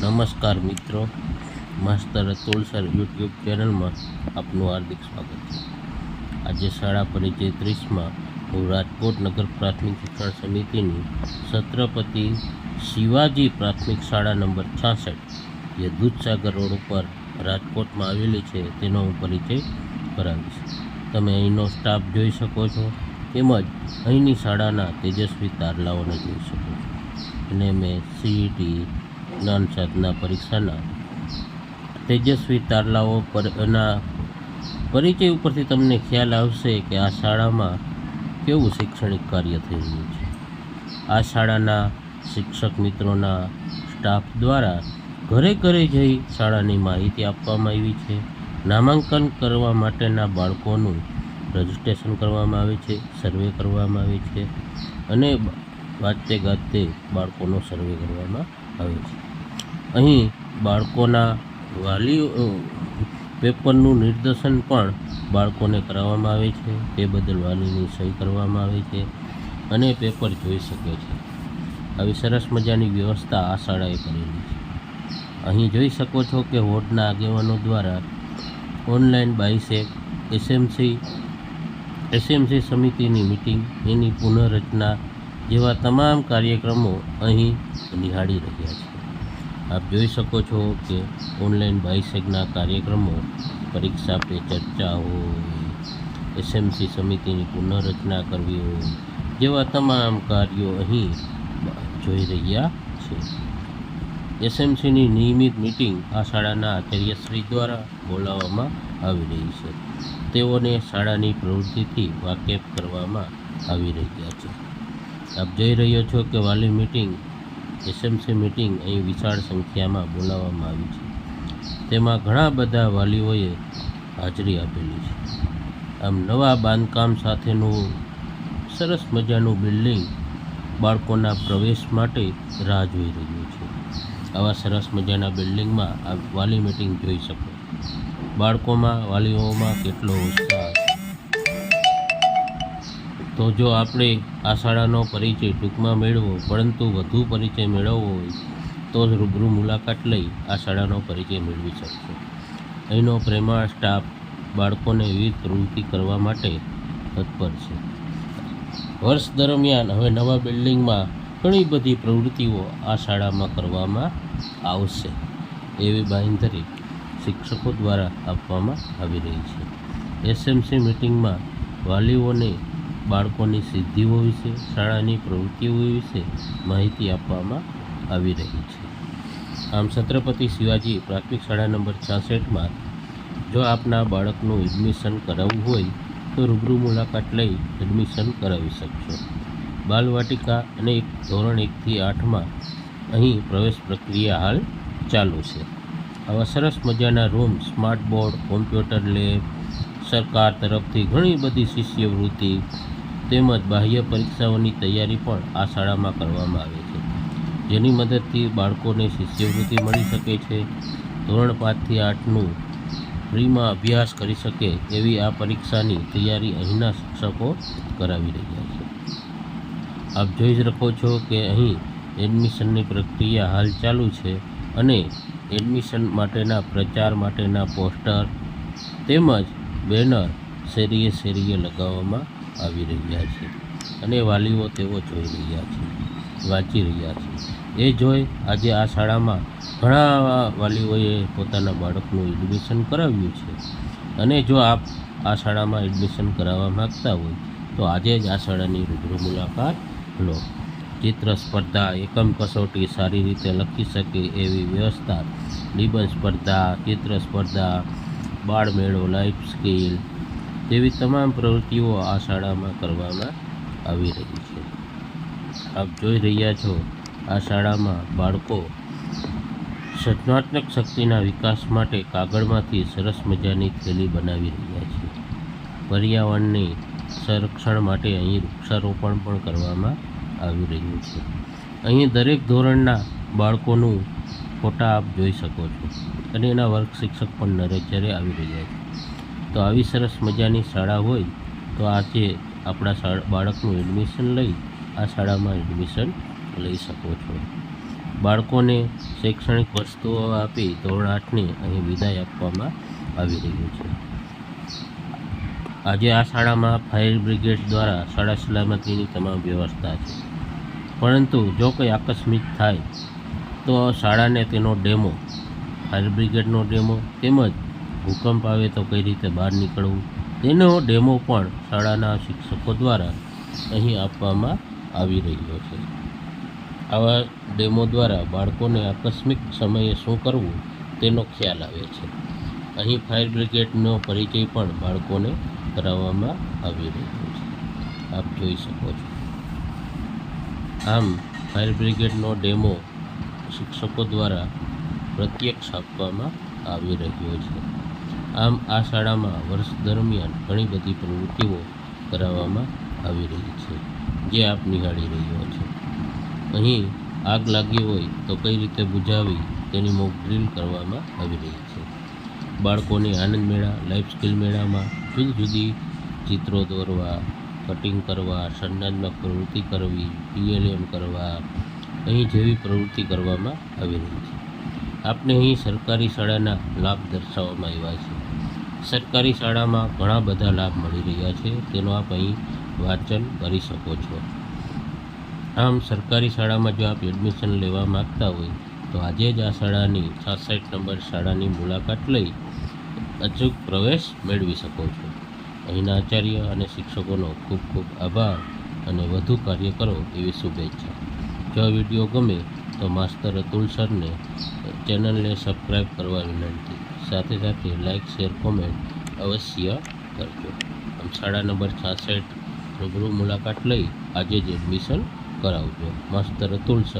નમસ્કાર મિત્રો. માસ્તર Atul sir YouTube ચેનલમાં આપનું હાર્દિક સ્વાગત છે. આજે શાળા પરિચય ત્રીસમાં હું રાજકોટ નગર પ્રાથમિક શિક્ષણ સમિતિની છત્રપતિ શિવાજી પ્રાથમિક શાળા નંબર છાસઠ, જે દૂધસાગર રોડ ઉપર રાજકોટમાં આવેલી છે, તેનો હું પરિચય કરાવીશ. તમે અહીંનો સ્ટાફ જોઈ શકો છો, તેમજ અહીંની શાળાના તેજસ્વી તારલાઓને જોઈ શકો છો. અને મેં સીઈટી જ્ઞાન સાધના પરીક્ષાના તેજસ્વી તારલાઓ પર એના પરિચય ઉપરથી તમને ખ્યાલ આવશે કે આ શાળામાં કેવું શૈક્ષણિક કાર્ય થઈ રહ્યું છે. આ શાળાના શિક્ષક મિત્રોના સ્ટાફ દ્વારા ઘરે ઘરે જઈ શાળાની માહિતી આપવામાં આવી છે. નામાંકન કરવા માટેના બાળકોનું રજિસ્ટ્રેશન કરવામાં આવે છે, સર્વે કરવામાં આવે છે અને વાતે ગાતે બાળકોનો સર્વે કરવામાં આવે છે. અહીં બાળકોના વાલીઓ પેપરનું નિર્દેશન પણ બાળકોને કરાવવામાં આવે છે. તે બદલ વાલીની સહી કરવામાં આવે છે અને પેપર જોઈ શકે છે. આવી સરસ મજાની વ્યવસ્થા આ શાળાએ કરેલી છે. અહીં જોઈ શકો છો કે વોર્ડના આગેવાનો દ્વારા ઓનલાઈન બાઇસેક એસએમસી એસએમસી સમિતિની મિટિંગ, એની પુનઃરચના જેવા તમામ કાર્યક્રમો અહીં નિહાળી રહ્યા છે. આપ જોઈ શકો છો કે ઓનલાઈન બાઇસેકના કાર્યક્રમો, પરીક્ષા પે ચર્ચા હોય, એસએમસી સમિતિની પુનઃરચના કરવી હોય, જેવા તમામ કાર્યો અહીં જોઈ રહ્યા છે. એસએમસીની નિયમિત મિટિંગ આ શાળાના આચાર્યશ્રી દ્વારા બોલાવવામાં આવી રહી છે. તેઓને શાળાની પ્રવૃત્તિથી વાકેફ કરવામાં આવી રહ્યા છે. આપ જોઈ રહ્યો છો કે વાલી મિટિંગ એસએમસી મિટિંગ અહીં વિશાળ સંખ્યામાં બોલાવવામાં આવી છે. તેમાં ઘણા બધા વાલીઓએ હાજરી આપેલી છે. આમ નવા બાંધકામ સાથેનું સરસ મજાનું બિલ્ડિંગ બાળકોના પ્રવેશ માટે રાહ જોઈ રહ્યું છે. આવા સરસ મજાના બિલ્ડિંગમાં આ વાલી મિટિંગ જોઈ શકો. બાળકોમાં, વાલીઓમાં કેટલો ઉત્સાહ તો જો આપણે આ શાળાનો પરિચય ટૂંકમાં મેળવો, પરંતુ વધુ પરિચય મેળવવો હોય, તો જ રૂબરૂ મુલાકાત લઈ આ શાળાનો પરિચય મેળવી શકશો. અહીંનો પ્રેમાળ સ્ટાફ બાળકોને વિવિધ પ્રવૃત્તિ કરવા માટે તત્પર છે. વર્ષ દરમિયાન હવે નવા બિલ્ડિંગમાં ઘણી બધી પ્રવૃત્તિઓ આ શાળામાં કરવામાં આવશે, એવી બાંધરી શિક્ષકો દ્વારા આપવામાં આવી રહી છે. એસએમસી મિટિંગમાં વાલીઓને બાળકોની સિદ્ધિઓ વિશે, શાળાની પ્રવૃત્તિઓ વિશે માહિતી આપવામાં આવી રહી છે. આમ છત્રપતિ શિવાજી પ્રાથમિક શાળા નંબર છાસઠમાં, જો આપના બાળકનું એડમિશન કરાવવું હોય, તો રૂબરૂ મુલાકાત લઈ એડમિશન કરાવી શકશો. બાલવાટિકા અને એક, ધોરણ એકથી આઠમાં અહીં પ્રવેશ પ્રક્રિયા હાલ ચાલુ છે. આવા સરસ મજાના room smart board computer lab સરકાર તરફથી ઘણી બધી શિષ્યવૃત્તિ તેમજ બાહ્ય પરીક્ષાઓની તૈયારી પણ આ શાળામાં કરવામાં આવે છે. જેની મદદથી બાળકોને શિષ્યવૃત્તિ મળી શકે છે. ધોરણ પાંચથી આઠનું ફ્રીમાં અભ્યાસ કરી શકે એવી આ પરીક્ષાની તૈયારી અહીંના શિક્ષકો કરાવી રહ્યા છે. આપ જોઈ જ શકો છો કે અહીં એડમિશનની પ્રક્રિયા હાલ ચાલુ છે અને એડમિશન માટેના પ્રચાર માટેના પોસ્ટર તેમજ બેનર શેરીએ શેરીએ લગાવવામાં આવી રહ્યા છે અને વાલીઓ તેઓ જોઈ રહ્યા છે, વાંચી રહ્યા છે. એ જોઈ આજે આ શાળામાં ઘણા વાલીઓએ પોતાના બાળકનું એડમિશન કરાવ્યું છે. અને જો આપ આ શાળામાં એડમિશન કરાવવા માગતા હોય, તો આજે જ આ શાળાની રૂબરૂ મુલાકાત લો. ચિત્ર, સ્પર્ધા, એકમ કસોટી સારી રીતે લખી શકે એવી વ્યવસ્થા, નિબંધ સ્પર્ધા, ચિત્ર સ્પર્ધા, બાળમેળો લાઈફ સ્કિલ તેવી તમામ પ્રવૃત્તિઓ આ શાળામાં કરવામાં આવી રહી છે. આપ જોઈ રહ્યા છો, આ શાળામાં બાળકો સર્જનાત્મક શક્તિના વિકાસ માટે કાગળમાંથી સરસ મજાની થેલી બનાવી રહ્યા છે. પર્યાવરણની સંરક્ષણ માટે અહીં વૃક્ષારોપણ પણ કરવામાં આવી રહ્યું છે. અહીં દરેક ધોરણના બાળકોનું ફોટા આપ જોઈ શકો છો અને એના વર્ગ શિક્ષક પણ નરેચરે આવી રહ્યા છે. તો આવી સરસ મજાની શાળા હોય, તો આજે આપણા બાળકનું એડમિશન લઈ આ શાળામાં એડમિશન લઈ શકો છો. બાળકોને શૈક્ષણિક વસ્તુઓ આપી ધોરણ આઠની અહીં વિદાય આપવામાં આવી રહ્યું છે. આજે આ શાળામાં ફાયર બ્રિગેડ દ્વારા શાળા સલામતીની તમામ વ્યવસ્થા છે. પરંતુ જો કંઈ આકસ્મિક થાય, તો શાળાને તેનો ડેમો, ફાયર બ્રિગેડનો ડેમો તેમજ ભૂકંપ આવે તો કઈ રીતે બહાર નીકળવું? તેનો ડેમો પણ શાળાના શિક્ષકો દ્વારા અહીં આપવામાં આવી રહ્યો છે. આવા ડેમો દ્વારા બાળકોને આકસ્મિક સમયે શું કરવું તેનો ખ્યાલ આવે છે. અહીં ફાયર બ્રિગેડનો પરિચય પણ બાળકોને કરાવવામાં આવી રહ્યો છે. આપ જોઈ શકો છો. આમ, ફાયર બ્રિગેડનો ડેમો શિક્ષકો દ્વારા પ્રત્યક્ષ આપવામાં આવી રહ્યો છે. આમ આ શાળામાં વર્ષ દરમિયાન ઘણી બધી પ્રવૃત્તિઓ કરાવવામાં આવી રહી છે, જે આપ નિહાળી રહ્યો છે. અહીં આગ લાગી હોય તો કઈ રીતે બુઝાવી તેની મોક ડ્રીલ કરવામાં આવી રહી છે. બાળકોની આનંદ મેળા લાઈફ સ્કિલ મેળામાં જુદી જુદી ચિત્રો દોરવા કટિંગ કરવા સન્માનાત્મક પ્રવૃત્તિ કરવી પીએલએમ કરવા, અહીં જેવી પ્રવૃત્તિ કરવામાં આવી રહી છે. આપને અહીં સરકારી શાળાના લાભ દર્શાવવામાં આવ્યા છે. સરકારી શાળામાં ઘણા બધા લાભ મળી રહ્યા છે. તેનો આપ અહીં વાંચન કરી શકો છો. આમ સરકારી શાળામાં જો આપ એડમિશન લેવા માગતા હોય, તો આજે જ આ શાળાની છાસઠ નંબર શાળાની મુલાકાત લઈ અચૂક પ્રવેશ મેળવી શકો છો. અહીંના આચાર્ય અને શિક્ષકોનો ખૂબ ખૂબ આભાર અને વધુ કાર્ય કરો એવી શુભેચ્છા. જો વીડિયો ગમે, તો માસ્તર અતુલ સરને ચેનલને સબસ્ક્રાઈબ કરવા વિનંતી. સાથે સાથે લાઇક શેર કોમેન્ટ અવશ્ય કરજો. આમ શાળા નંબર છાસઠ રૂબરૂ મુલાકાત લઈ આજે જ એડમિશન કરાવજો. માસ્તર અતુલ